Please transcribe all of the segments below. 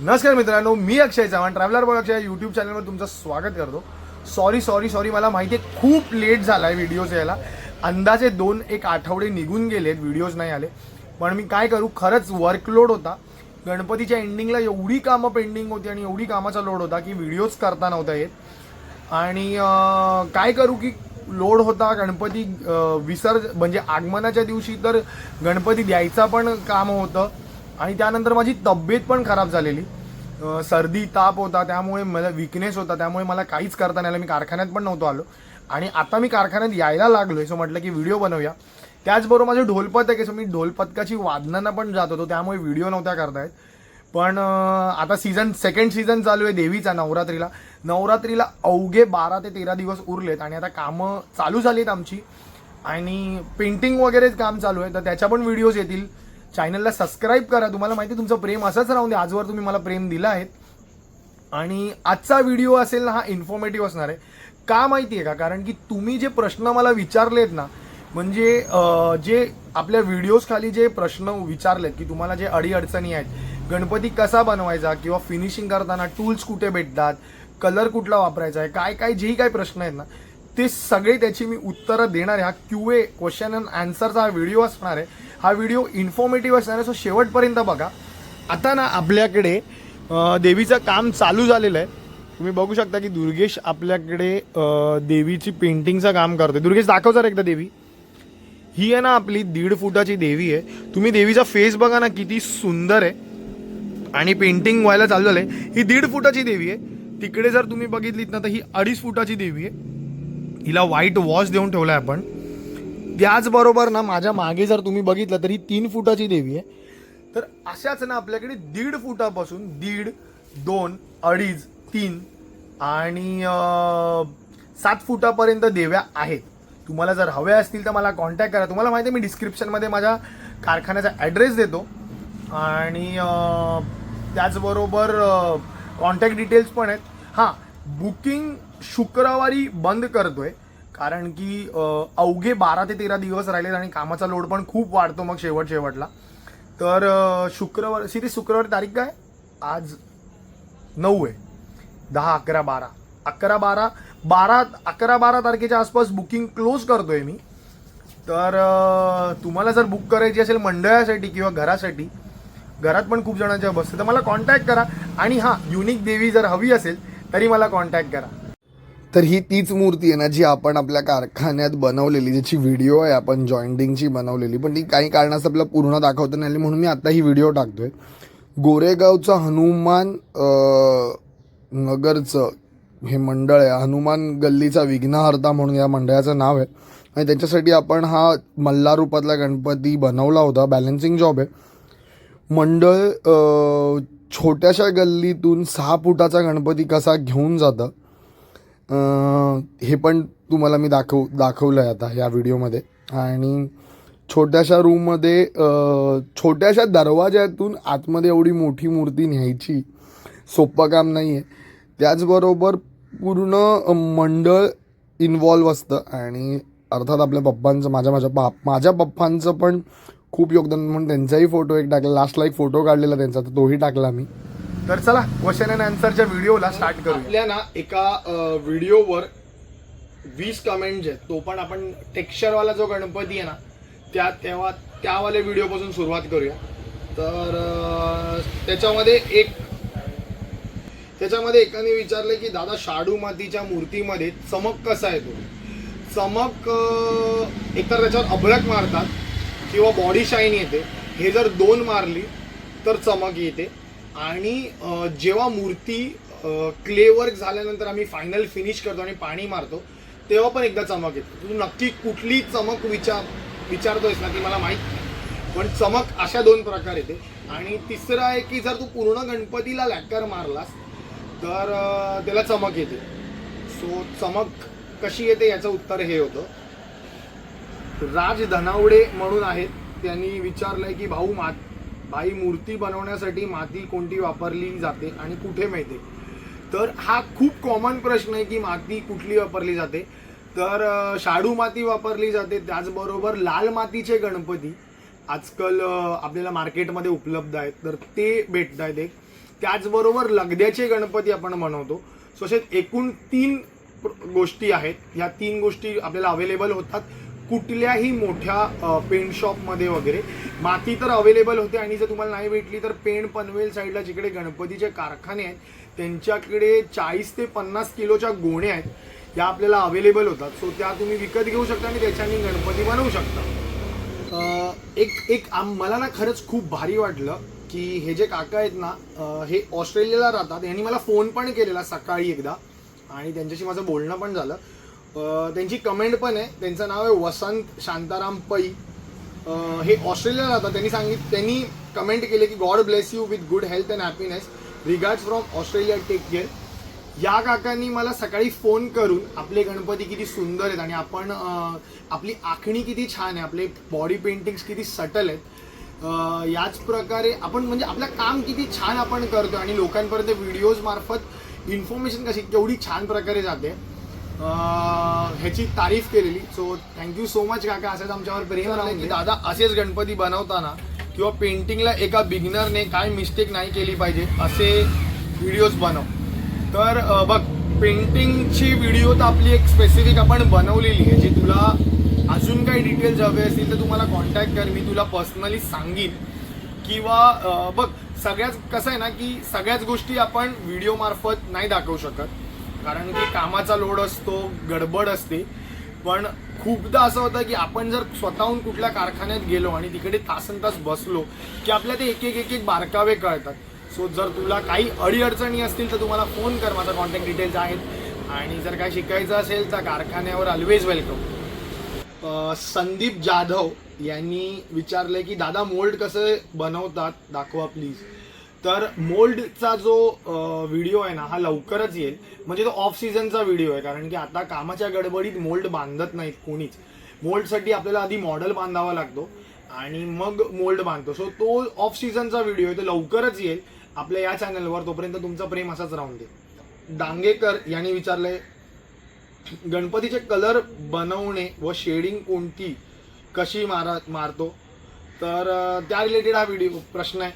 नमस्कार मित्रांनो मी Akshay Chavan. Traveller boy Akshay YouTube चॅनलवर तुमचं स्वागत करतो. सॉरी सॉरी सॉरी मला माहिती आहे खूप लेट झाला आहे व्हिडिओज यायला. अंदाजे दोन एक आठवडे निघून गेलेत व्हिडिओज नाही आले. पण मी काय करू खरंच वर्कलोड होता. गणपतीच्या एंडिंगला एवढी कामं पेंडिंग होती आणि एवढी कामाचा लोड होता की व्हिडिओज करता नव्हता येत. आणि काय करू की लोड होता गणपती विसर्ज म्हणजे आगमनाच्या दिवशी तर गणपती द्यायचा पण काम होतं. आणि त्यानंतर माझी तब्येत पण खराब झालेली. सर्दी ताप होता त्यामुळे मला विकनेस होता त्यामुळे मला काहीच करता नाही आलं. मी कारखान्यात पण नव्हतो आलो. आणि आता मी कारखान्यात यायला लागलोय सो म्हटलं की व्हिडिओ बनवूया. त्याचबरोबर माझं ढोलपत आहे की सो मी ढोलपथकाची वादनांना पण जात होतो त्यामुळे व्हिडिओ नव्हत्या करतायत. पण आता सीझन सेकंड सीझन चालू आहे देवीचा नवरात्रीला. नवरात्रीला अवघे बारा ते तेरा दिवस उरलेत आणि आता कामं चालू झालीत आमची. आणि पेंटिंग वगैरेच काम चालू आहे तर त्याच्या पण व्हिडिओज येतील. चॅनलला सबस्क्राईब करा. तुम्हाला माहिती आहे तुमचं प्रेम असंच राहून दे. आजवर तुम्ही मला प्रेम दिलं आहे. आणि आजचा व्हिडिओ असेल ना हा इन्फॉर्मेटिव्ह असणार आहे. का माहिती आहे का? कारण की तुम्ही जे प्रश्न मला विचारलेत ना म्हणजे जे आपल्या व्हिडिओज खाली जे प्रश्न विचारलेत की तुम्हाला जे अडीअडचणी आहेत गणपती कसा बनवायचा किंवा फिनिशिंग करताना टूल्स कुठे भेटतात कलर कुठला वापरायचा आहे काय काय जेही काय प्रश्न आहेत ना ते सगळे त्याची मी उत्तरं देणार आहे. हा क्यू ए क्वेश्चन अँड आन्सरचा हा व्हिडिओ असणार आहे. हा व्हिडिओ इन्फॉर्मेटिव्ह असणार आहे. सो शेवटपर्यंत बघा. आता ना आपल्याकडे देवीचं काम चालू झालेलं आहे. तुम्ही बघू शकता की दुर्गेश आपल्याकडे देवीची पेंटिंगचं काम करतोय. दुर्गेश दाखव जर एकदा देवी. ही आहे ना आपली दीड फुटाची देवी आहे. तुम्ही देवीचा फेस बघा ना किती सुंदर आहे. आणि पेंटिंग व्हायला चालू झालंय. ही दीड फुटाची देवी आहे. तिकडे जर तुम्ही बघितलीत ना तर ही अडीच फुटाची देवी आहे. हिला व्हाईट वॉश देऊन ठेवलाय आपण. त्याचबरोबर ना माझ्या मागे जर तुम्ही बघितलं तर ही तीन फुटाची देवी आहे. तर अशाच ना आपल्याकडे दीड फुटापासून दीड दोन अडीच तीन आणि सात फुटापर्यंत देव्या आहेत. तुम्हाला जर हव्या असतील तर मला कॉन्टॅक्ट करा. तुम्हाला माहिती आहे मी डिस्क्रिप्शनमध्ये माझ्या कारखान्याचा ॲड्रेस देतो. आणि त्याचबरोबर कॉन्टॅक्ट डिटेल्स पण आहेत. हां बुकिंग शुक्रवारी बंद करतो आहे कारण की अवघे बारा ते तेरा दिवस राहिलेत आणि कामाचा लोड पण खूप वाढतो मग शेवट शेवटला. तर शुक्रवार सिरी शुक्रवारी तारीख काय? आज नऊ आहे. दहा अकरा बारा. अकरा बारा बारा अकरा बारा तारखेच्या आसपास बुकिंग क्लोज करतोय मी. तर तुम्हाला जर बुक करायची असेल मंडळासाठी किंवा घरासाठी घरात पण खूप जणांच्या बसते तर मला कॉन्टॅक्ट करा. आणि हां युनिक देवी जर हवी असेल तरी मला कॉन्टॅक्ट करा. तर ही तीच मूर्ती आहे ना जी आपण आपल्या कारखान्यात बनवलेली ज्याची व्हिडिओ आहे आपण जॉईंटिंगची बनवलेली. पण ती काही कारणास आपल्याला पूर्ण दाखवता नाही आली म्हणून मी आता ही व्हिडिओ टाकतोय. गोरेगावचं हनुमान नगरचं हे मंडळ आहे हनुमान गल्लीचा विघ्नहर्ता म्हणून या मंडळाचं नाव आहे. आणि त्याच्यासाठी आपण हा मल्हारूपातला गणपती बनवला होता बॅलन्सिंग जॉब आहे. मंडळ छोट्याशा गल्लीतून सहा फुटाचा गणपती कसा घेऊन जातं हे पण तुम्हाला मी दाखव दाखवलं आहे आता या व्हिडिओमध्ये. आणि छोट्याशा रूममध्ये छोट्याशा दरवाज्यातून आतमध्ये एवढी मोठी मूर्ती न्यायची सोपं काम नाही आहे त्याचबरोबर पूर्ण मंडळ इन्वॉल्व असतं. आणि अर्थात आपल्या पप्पांचं माझ्या माझ्या पा माझ्या पप्पांचं पण खूप योगदान म्हणून त्यांचाही फोटो एक टाकला. लास्टला एक फोटो काढलेला त्यांचा तर तोही टाकला मी. तर चला क्वेश्चन अँड आन्सरच्या व्हिडिओला स्टार्ट करू आपल्या ना एका व्हिडिओवर वीस कमेंट आहेत तो पण आपण टेक्स्चरवाला जो गणपती आहे ना त्या तेव्हा त्यावाले व्हिडिओपासून सुरुवात करूया. तर त्याच्यामध्ये एक त्याच्यामध्ये एकाने विचारलं की दादा शाडू मातीच्या मूर्तीमध्ये चमक कसा येतो? चमक एकतर त्याच्यावर अभळक मारतात किंवा बॉडी शाईन येते. हे जर दोन मारली तर चमक येते. आणि जेव्हा मूर्ती क्ले वर्क झाल्यानंतर आम्ही फायनल फिनिश करतो आणि पाणी मारतो तेव्हा पण एकदा चमक येते. तू नक्की कुठली चमक विचार विचारतोयस ना ती मला माहीत नाही. पण चमक अशा दोन प्रकार येते. आणि तिसरं आहे की जर तू पूर्ण गणपतीला लॅकर मारलास तर त्याला चमक येते. सो चमक कशी येते याचं उत्तर हे होतं. राज धनावडे म्हणून आहेत. त्यांनी विचारलंय की भाऊ मात भाई मूर्ती बनवण्यासाठी माती कोणती वापरली जाते आणि कुठे मिळते? तर हा खूप कॉमन प्रश्न आहे की माती कुठली वापरली जाते. तर शाडू माती वापरली जाते. त्याचबरोबर लाल मातीचे गणपती आजकाल आपल्याला मार्केटमध्ये उपलब्ध आहेत. तर ते भेटत आहेत एक. त्याचबरोबर लगद्याचे गणपती आपण बनवतो. सो असे एकूण तीन गोष्टी आहेत. ह्या तीन गोष्टी आपल्याला अवेलेबल होतात. कुठल्याही मोठ्या पेंट शॉपमध्ये वगैरे. माती तर अवेलेबल होते आणि जर तुम्हाला नाही भेटली तर पेंट पनवेल साईडला जिकडे गणपतीचे कारखाने आहेत त्यांच्याकडे चाळीस ते पन्नास किलोच्या गोण्या आहेत या आपल्याला अवेलेबल होतात. सो त्या तुम्ही विकत घेऊ शकता आणि त्याच्याने गणपती बनवू शकता. एक एक आम- मला ना खरंच खूप भारी वाटलं की हे जे काका आहेत ना हे ऑस्ट्रेलियाला राहतात. यांनी मला फोन पण केलेला सकाळी एकदा आणि त्यांच्याशी माझं बोलणं पण झालं. त्यांची कमेंट पण आहे. त्यांचं नाव आहे वसंत शांताराम पै. हे ऑस्ट्रेलियाला राहतात. त्यांनी सांगित त्यांनी कमेंट केले की God bless you with good health and happiness regards from Australia take care या काकांनी मला सकाळी फोन करून आपले गणपती किती सुंदर आहेत आणि आपण आपली आखणी किती छान आहे. आपले बॉडी पेंटिंग्स किती सटल आहेत. याच प्रकारे आपण म्हणजे आपलं काम किती छान आपण करतो आणि लोकांपर्यंत व्हिडिओज मार्फत इन्फॉर्मेशन कशी केवढी छान प्रकारे जाते. ह्याची तारीफ केलेली. सो थँक्यू सो मच काका. असंच आमच्यावर प्रेम राहून की दादा असेच गणपती बनवताना किंवा पेंटिंगला एका बिगिनरने काय मिस्टेक नाही केली पाहिजे असे व्हिडिओज बनव. तर बघ पेंटिंगची व्हिडिओ तर आपली एक स्पेसिफिक आपण बनवलेली आहे. जी तुला अजून काही डिटेल्स हवे असतील तर तुम्हाला कॉन्टॅक्ट कर. मी तुला पर्सनली सांगीन. किंवा बघ सगळ्याच कसं आहे ना की सगळ्याच गोष्टी आपण व्हिडिओ मार्फत नाही दाखवू शकत. कारण की कामाचा लोड असतो गडबड असते. पण खूपदा असं होतं की आपण जर स्वतःहून कुठल्या कारखान्यात गेलो आणि तिकडे तासन तास बसलो की आपल्या ते एक एक एक एक बारकावे कळतात. सो जर तुला काही अडीअडचणी असतील तर तुम्हाला फोन कर माझा कॉन्टॅक्ट डिटेल्स आहेत. आणि जर काय शिकायचं असेल तर कारखान्यावर ऑलवेज वेलकम संदीप जाधव यांनी विचारलंय की दादा मोल्ड कसं बनवतात? दाखवा प्लीज तर मोल्डचा जो व्हिडिओ आहे ना हा लवकरच येईल. म्हणजे तो ऑफ सीझनचा व्हिडिओ आहे कारण की आता कामाच्या गडबडीत मोल्ड बांधत नाहीत कोणीच. मोल्डसाठी आपल्याला आधी मॉडेल बांधावा लागतो आणि मग मोल्ड बांधतो. सो तो ऑफ सीझनचा व्हिडिओ आहे तो लवकरच येईल. आपल्या या चॅनलवर तोपर्यंत तुमचं प्रेम असाच राहून दे. डांगेकर यांनी विचारलंय गणपतीचे कलर बनवणे व शेडिंग कोणती? कशी मारा मारतो? तर त्या रिलेटेड हा व्हिडिओ प्रश्न आहे.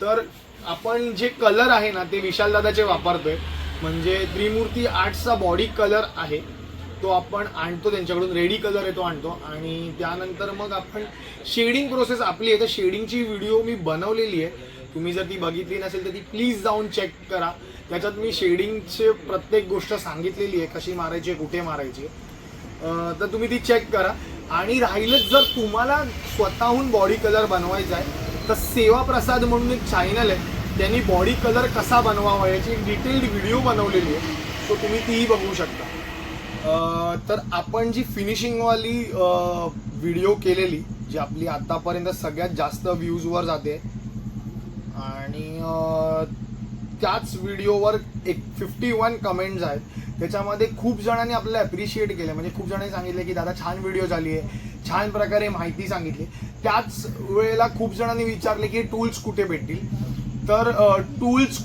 तर आपण जे कलर आहे ना ते विशाल दादाचे वापरतोय. म्हणजे त्रिमूर्ती आर्ट्सचा बॉडी कलर आहे. तो आपण आणतो त्यांच्याकडून रेडी कलर आहे तो आणतो. आणि त्यानंतर मग आपण शेडिंग प्रोसेस आपली आहे. तर शेडिंगची व्हिडिओ मी बनवलेली आहे. तुम्ही जर ती बघितली नसेल तर ती प्लीज जाऊन चेक करा. त्याच्यात मी शेडिंगचे प्रत्येक गोष्ट सांगितलेली आहे. कशी मारायची आहे कुठे मारायची आहे. तर तुम्ही ती चेक करा. आणि राहिलंच जर तुम्हाला स्वतःहून बॉडी कलर बनवायचा आहे तर सेवा प्रसाद म्हणून एक चॅनल आहे. त्यांनी बॉडी कलर कसा बनवावा याची एक डिटेल्ड व्हिडिओ बनवलेली आहे. सो तुम्ही तीही बघू शकता. तर आपण जी फिनिशिंगवाली व्हिडिओ केलेली जी आपली आतापर्यंत सगळ्यात जास्त व्ह्यूजवर जाते आणि त्याच व्हिडिओवर एक फिफ्टी वन कमेंट्स आहेत. त्याच्यामध्ये खूप जणांनी आपल्याला ॲप्रिशिएट केलं. म्हणजे खूप जणांनी सांगितलं की दादा छान व्हिडिओ झाली आहे. छान प्रकारे माहिती सांगितली. त्याच वेळेला खूप जणांनी विचारले की टूल्स कुठे भेटतील? तर टूल्स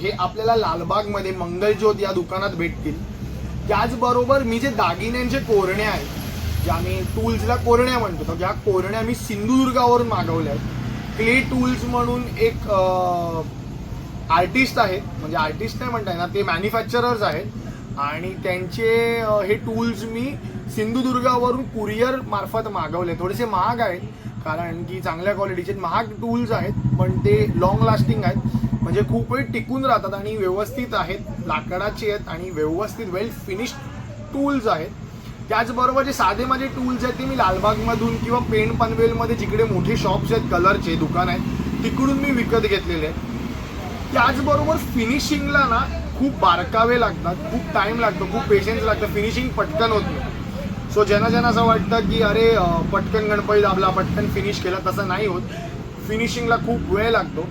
हे आपल्याला लालबागमध्ये मंगलज्योत या दुकानात भेटतील. त्याचबरोबर मी जे दागिन्यांचे कोरण्या आहेत ज्या आम्ही टूल्सला कोरण्या म्हणतो तर ज्या कोरण्या मी सिंधुदुर्गावरून मागवल्या आहेत. क्ले टूल्स म्हणून एक आर्टिस्ट आहेत म्हणजे आर्टिस्ट नाही म्हणता येणार ते मॅन्युफॅक्चरर्स आहेत. आणि त्यांचे हे टूल्स मी सिंधुदुर्गावरून कुरिअर मार्फत मागवले. थोडेसे महाग आहेत कारण की चांगल्या क्वालिटीचे महाग टूल्स आहेत पण ते लॉंग लास्टिंग आहेत. म्हणजे खूप वेळ टिकून राहतात आणि व्यवस्थित आहेत. लाकडाचे आहेत आणि व्यवस्थित वेल फिनिश्ड टूल्स आहेत. त्याचबरोबर जे साधे माझे टूल्स आहेत ते मी लालबागमधून किंवा पेंट पनवेलमध्ये जिकडे मोठे शॉप्स आहेत कलरचे दुकान आहेत तिकडून मी विकत घेतलेले आहेत. त्याचबरोबर फिनिशिंगला ना खूप बारकावे लागतात खूप टाइम लागतो खूप पेशन्स लागतं फिनिशिंग पटकन होत नाही. सो ज्यांना ज्यांना असं वाटतं की अरे पटकन गणपती दाबला पटकन फिनिश केला तसं नाही होत. फिनिशिंगला खूप वेळ लागतो.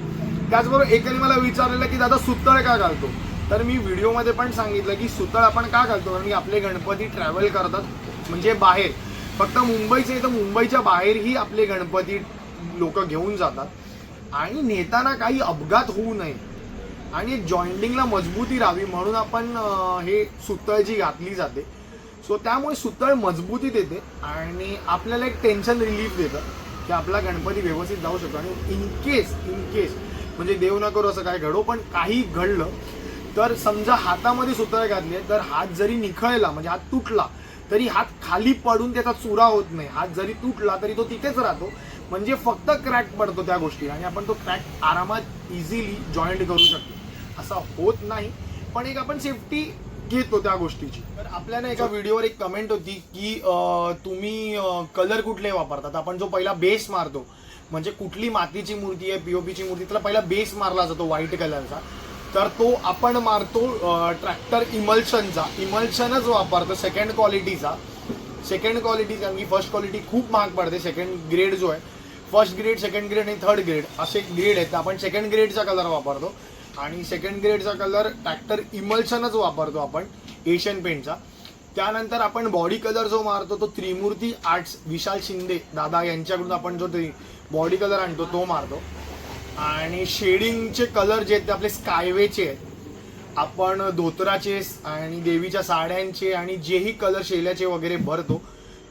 त्याचबरोबर एकाने मला विचारलेलं की दादा सुतळ का घालतो? तर मी व्हिडिओमध्ये पण सांगितलं की सुतळ आपण का घालतो? कारण की आपले गणपती ट्रॅव्हल करतात म्हणजे बाहेर. फक्त मुंबईचे तर मुंबईच्या बाहेरही आपले गणपती लोक घेऊन जातात. आणि नेताना काही अपघात होऊ नये. आणि एक जॉईंटिंगला मजबूती राहावी म्हणून आपण हे सुतळ जी घातली जाते. सो त्यामुळे सुतळ मजबूती देते आणि आपल्याला एक टेन्शन रिलीफ देतं की आपला गणपती व्यवस्थित जाऊ शकतो. आणि इन केस इन केस म्हणजे देव न करू असं काय घडो पण काही घडलं तर समजा हातामध्ये सुतळ घातले तर हात जरी निखळला म्हणजे हात तुटला तरी हात खाली पडून त्याचा चुरा होत नाही. हात जरी तुटला तरी तो तिथेच राहतो. म्हणजे फक्त क्रॅक पडतो त्या गोष्टी आणि आपण तो क्रॅक आरामात इझिली जॉईंट करू शकतो. असा होत नाही. पण एक आपण सेफ्टी घेतो त्या गोष्टीची. तर आपल्याला एका व्हिडिओवर एक कमेंट होती की तुम्ही कलर कुठले वापरतात? आपण जो पहिला बेस मारतो म्हणजे कुठली मातीची मूर्ती आहे पीओपीची मूर्ती त्याला पहिला बेस मारला जातो व्हाईट कलरचा तर तो आपण मारतो ट्रॅक्टर इमल्शनचा इमल्शनच वापरतो सेकंड क्वालिटीचा सेकंड क्वालिटी कारण की फर्स्ट क्वालिटी खूप महाग पडते सेकंड ग्रेड जो आहे. फर्स्ट ग्रेड सेकंड ग्रेड आणि थर्ड ग्रेड असे ग्रेड आहेत. आपण सेकंड ग्रेडचा कलर वापरतो. आणि सेकंड ग्रेडचा कलर टॅक्टर इमल्शनच वापरतो आपण एशियन पेंटचा त्यानंतर आपण बॉडी कलर जो मारतो तो त्रिमूर्ती आर्ट्स विशाल शिंदे दादा यांच्याकडून आपण जो बॉडी कलर आणतो तो मारतो. आणि शेडिंगचे कलर जे आहेत ते आपले स्कायवेचे आहेत. आपण धोतराचे आणि देवीच्या साड्यांचे आणि जेही कलर शेल्याचे वगैरे भरतो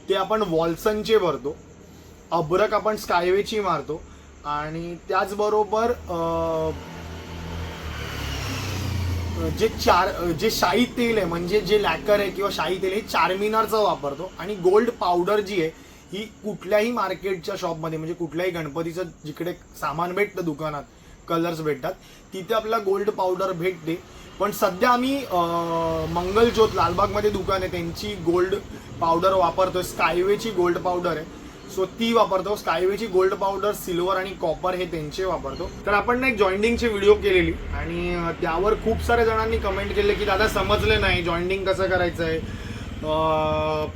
ते आपण वॉल्सनचे भरतो. अब्रक आपण स्कायवेची मारतो. आणि त्याचबरोबर जे चार जे शाही तेल आहे म्हणजे जे लॅकर आहे किंवा शाही तेल हे चारमिनारचं वापरतो. आणि गोल्ड पावडर जी आहे ही कुठल्याही मार्केटच्या शॉपमध्ये म्हणजे कुठल्याही गणपतीचं जिकडे सामान भेटतं दुकानात कलर्स भेटतात तिथे आपला गोल्ड पावडर भेटते. पण सध्या आम्ही मंगलज्योत लालबागमध्ये दुकान आहे त्यांची गोल्ड पावडर वापरतोय. स्कायवेची गोल्ड पावडर आहे. सो ती वापरतो. स्कायवेची गोल्ड पावडर सिल्वर आणि कॉपर हे त्यांचे वापरतो. तर आपण ना एक जॉईंटिंगची व्हिडिओ केलेली. आणि त्यावर खूप साऱ्या जणांनी कमेंट केले की दादा समजले नाही. जॉईंटिंग कसं करायचं आहे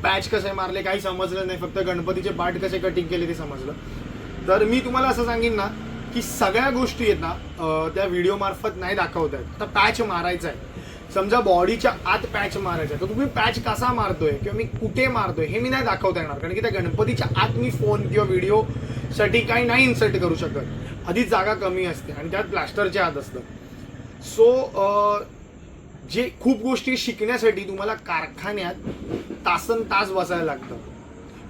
पॅच कसे मारले? काही समजलं नाही. फक्त गणपतीचे पार्ट कसे कटिंग केले ते समजलं. तर मी तुम्हाला असं सांगेन ना की सगळ्या गोष्टी आहेत ना त्या व्हिडिओ मार्फत नाही दाखवत आहेत तर पॅच मारायचा आहे समजा बॉडीच्या आत पॅच मारायचा तर तुम्ही पॅच कसा मारतोय किंवा मी कुठे मारतोय हे मी नाही दाखवता येणार कारण की त्या गणपतीच्या आत मी फोन किंवा व्हिडिओसाठी काही नाही इन्सर्ट करू शकत. आधीच जागा कमी असते आणि त्यात प्लास्टरच्या आत असतं. सो जे खूप गोष्टी शिकण्यासाठी तुम्हाला कारखान्यात तासन तास बसायला लागतं.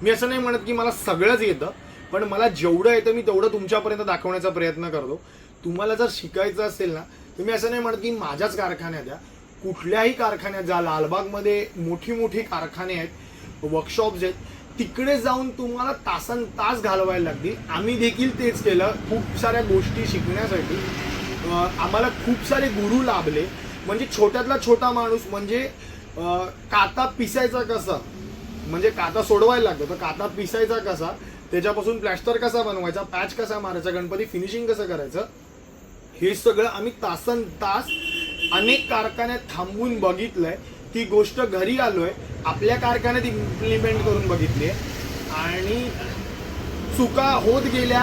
मी असं नाही म्हणत की मला सगळंच येतं पण मला जेवढं येतं मी तेवढं तुमच्यापर्यंत दाखवण्याचा प्रयत्न करतो. तुम्हाला जर शिकायचं असेल ना तुम्ही असं नाही म्हणत की माझ्याच कारखान्यात या कुठल्याही कारखान्यात जा लालबागमध्ये मोठी मोठी कारखाने आहेत वर्कशॉप्स आहेत तिकडे जाऊन तुम्हाला तासन तास घालवायला लागतील. आम्ही देखील तेच केलं खूप साऱ्या गोष्टी शिकण्यासाठी. आम्हाला खूप सारे गुरु लाभले. म्हणजे छोट्यातला छोटा माणूस म्हणजे काता पिसायचा कसा? म्हणजे काता सोडवायला लागतो. तर काता पिसायचा कसा? त्याच्यापासून प्लॅस्टर कसा बनवायचा? पॅच कसा मारायचा? गणपती फिनिशिंग कसं करायचं? हे सगळं आम्ही तासन तास अनेक कारखान्यात थांबून बघितलंय. ती गोष्ट घरी आलोय. आपल्या कारखान्यात इम्प्लिमेंट करून बघितली आणि चुका होत गेल्या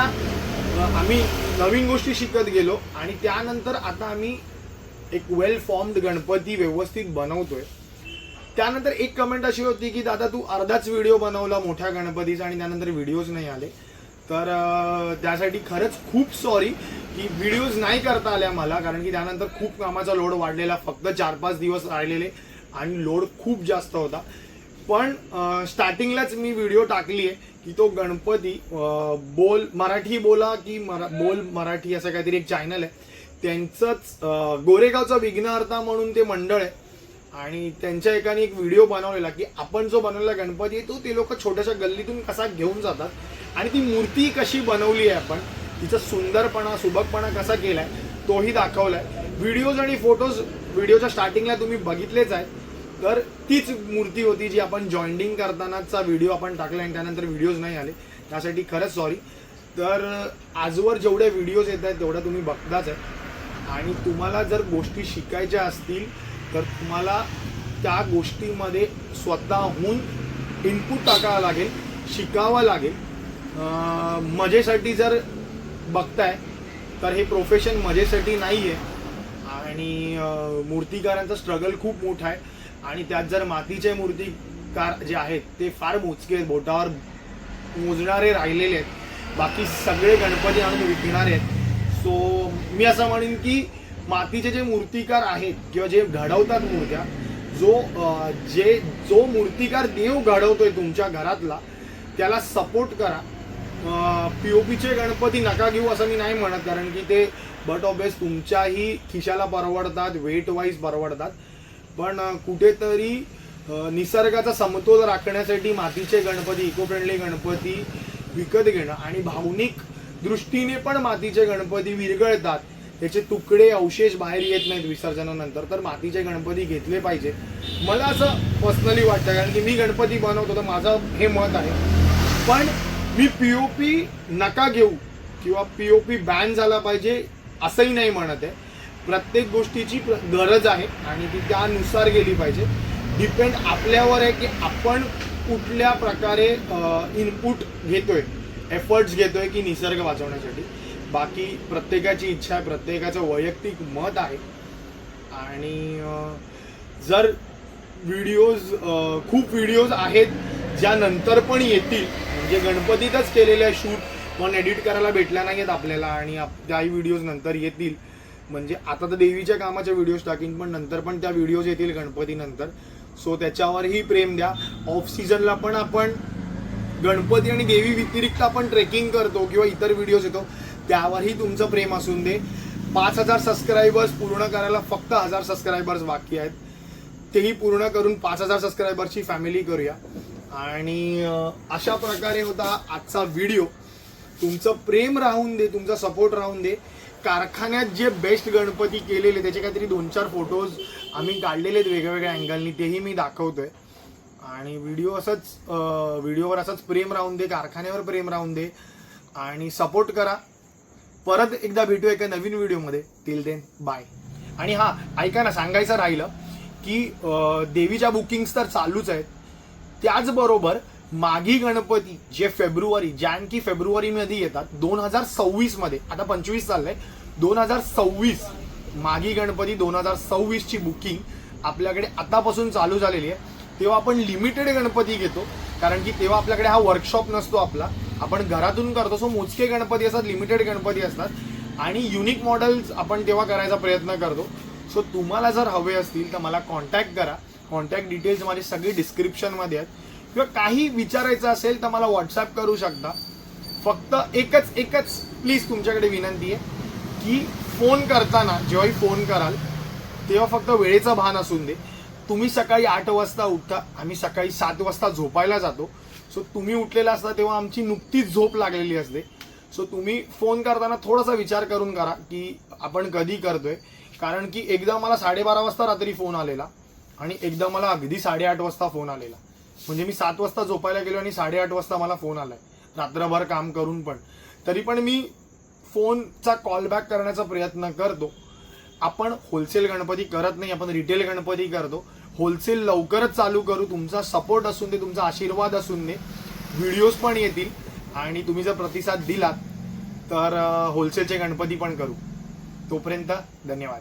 आम्ही नवीन गोष्टी शिकत गेलो. आणि त्यानंतर आता आम्ही एक वेल फॉर्म्ड गणपती व्यवस्थित बनवतोय. त्यानंतर एक कमेंट अशी होती की दादा तू अर्धाच व्हिडिओ बनवला मोठ्या गणपतीचा आणि त्यानंतर व्हिडिओज नाही आले. तर त्यासाठी खरंच खूप सॉरी की व्हिडिओज नाही करता आल्या मला कारण की त्यानंतर खूप कामाचा लोड वाढलेला फक्त चार पाच दिवस राहिलेले आणि लोड खूप जास्त होता. पण स्टार्टिंगलाच मी व्हिडिओ टाकली आहे की तो गणपती बोल मराठी बोला की मरा बोल मराठी असं काहीतरी एक चॅनल आहे. त्यांचंच गोरेगावचा विघ्नहर्ता म्हणून ते मंडळ आहे. आणि त्यांच्या एकाने एक व्हिडिओ बनवलेला की आपण जो बनवलेला गणपती आहे तो ते लोक छोट्याशा गल्लीतून कसा घेऊन जातात. आणि ती मूर्ती कशी बनवली आहे आपण तिचा सुंदरपणा सुबकपणा कसा केलाय तोही दाखवलाय. व्हिडिओज आणि फोटोज व्हिडिओच्या स्टार्टिंगला तुम्ही बघितलेच आहे तर तीच मूर्ती होती जी आपण जॉईनिंग करतानाचा व्हिडिओ आपण टाकला आणि त्यानंतर व्हिडिओज नाही आले. त्यासाठी खरंच सॉरी तर आजवर जेवढे व्हिडिओज येत आहेत तेवढ्या तुम्ही बघताच आहे आणि तुम्हाला जर गोष्टी शिकायच्या असतील तर तुम्हाला त्या गोष्टीमध्ये स्वतःहून इनपुट टाकावं लागेल शिकावं लागेल. मजेसाठी जर बघताय तर हे प्रोफेशन मजेसाठी नाही आहे आणि अं, मूर्तिकारांचा स्ट्रगल खूप मोठा आहे. आणि त्यात जर मातीचे मूर्तिकार जे आहेत ते फार मोजके आहेत. बोटावर मोजणारे राहिलेले आहेत. बाकी सगळे गणपती आणून विकणारे आहेत. सो मी असं म्हणेन की मातीचे जे मूर्तिकार आहेत किंवा जे घडवतात मूर्त्या जो जे जो मूर्तिकार देव घडवतोय तुमच्या घरातला त्याला सपोर्ट करा. पी ओ पीचे गणपती नका घेऊ असं मी नाही म्हणत कारण की ते बट ऑब्वियस तुमच्याही खिशाला परवडतात वेट वाईज परवडतात. पण कुठेतरी निसर्गाचा समतोल राखण्यासाठी मातीचे गणपती इको फ्रेंडली गणपती विकत घेणं आणि भावनिक दृष्टीने पण मातीचे गणपती विरघळतात त्याचे तुकडे अवशेष बाहेर येत नाहीत विसर्जनानंतर. तर मातीचे गणपती घेतले पाहिजेत. मला असं पर्सनली वाटतं कारण की मी गणपती बनवतो तर माझं हे मत आहे. पण मी पी नका घेऊ किंवा पी ओ पी बॅन झाला पाहिजे असंही नाही म्हणत आहे. प्रत्येक गोष्टीची प्र- गरज आहे आणि ती त्यानुसार गेली पाहिजे. डिपेंड आपल्यावर आहे की आपण कुठल्या प्रकारे इनपुट घेतोय एफर्ट्स घेतोय की निसर्ग वाचवण्यासाठी. बाकी प्रत्येकाची इच्छा आहे प्रत्येकाचं वैयक्तिक मत आहे. आणि जर व्हिडिओज खूप व्हिडिओज आहेत ज्या नंतर पण येतील. म्हणजे गणपतीतच केलेल्या शूट पण एडिट करायला भेटल्या नाही आहेत आपल्याला आणि त्याही व्हिडिओज नंतर येतील. म्हणजे आता तर देवीच्या कामाच्या व्हिडिओज टाकीन पण नंतर पण त्या व्हिडिओज येतील गणपती नंतर. सो त्याच्यावरही प्रेम द्या. ऑफ सीझनला पण आपण गणपती आणि देवी व्यतिरिक्त आपण ट्रेकिंग करतो किंवा इतर व्हिडिओज येतो त्यावरही तुमचं प्रेम असून दे. पाच हजार सबस्क्रायबर्स पूर्ण करायला फक्त हजार सबस्क्रायबर्स बाकी आहेत. तेही पूर्ण करून पाच हजार सबस्क्रायबर्सची फॅमिली करूया. आणि अशा प्रकारे होता आजचा व्हिडिओ. तुमचं प्रेम राहून दे तुमचा सपोर्ट राहून दे. कारखान्यात जे बेस्ट गणपती केलेले त्याचे काहीतरी दोन चार फोटोज आम्ही काढलेले आहेत वेगवेगळ्या अँगलनी तेही मी दाखवतोय. आणि व्हिडिओ असंच व्हिडिओवर असंच प्रेम राहून दे कारखान्यावर प्रेम राहून दे. आणि सपोर्ट करा. परत एकदा भेटू एका नवीन व्हिडिओमध्ये. टिल देन बाय आणि हां ऐका ना सांगायचं राहिलं की देवीच्या बुकिंग्स तर चालूच आहेत. त्याचबरोबर माघी गणपती जे फेब्रुवारी जॅन की फेब्रुवारी मध्ये येतात दोन हजार सव्वीसमध्ये आता पंचवीस चाललंय दोन हजार सव्वीस माघी गणपती दोन हजार सव्वीस ची बुकिंग आपल्याकडे आतापासून चालू झालेली आहे. तेव्हा आपण लिमिटेड गणपती घेतो कारण की तेव्हा आपल्याकडे हा वर्कशॉप नसतो आपला. आपण घरातून करतो सो मोजके गणपती असतात लिमिटेड गणपती असतात. आणि युनिक मॉडेल्स आपण तेव्हा करायचा प्रयत्न करतो. सो तुम्हाला जर हवे असतील तर मला कॉन्टॅक्ट करा. कॉन्टॅक्ट डिटेल्स माझी सगळी डिस्क्रिप्शनमध्ये आहेत. किंवा काही विचारायचं असेल तर मला व्हॉट्सअप करू शकता. फक्त एकच एकच प्लीज तुमच्याकडे विनंती आहे की फोन करताना जेव्हाही फोन कराल तेव्हा फक्त वेळेचं भान असून दे. तुम्ही सकाळी आठ वाजता उठता आम्ही सकाळी सात वाजता झोपायला जातो. सो तुम्ही उठलेला असता तेव्हा आमची नुकतीच झोप लागलेली असते. सो तुम्ही फोन करताना थोडासा विचार करून करा की आपण कधी करतोय? कारण की एकदा मला साडेबारा वाजता रात्री फोन आलेला. आणि एकदा मला अगदी साडेआठ वाजता फोन आलेला. म्हणजे मी सात वाजता झोपायला गेलो आणि साडेआठ वाजता मला फोन आलाय. रात्रभर काम करून पण. तरी पण मी फोनचा कॉलबॅक करण्याचा प्रयत्न करतो. आपण होलसेल गणपती करत नाही आपण रिटेल गणपती करतो. होलसेल लवकरच चालू करू. तुमचा सपोर्ट असून दे तुमचा आशीर्वाद असून दे. व्हिडिओज पण येतील. आणि तुम्ही जर प्रतिसाद दिलात तर होलसेलचे गणपती पण करू. तोपर्यंत धन्यवाद.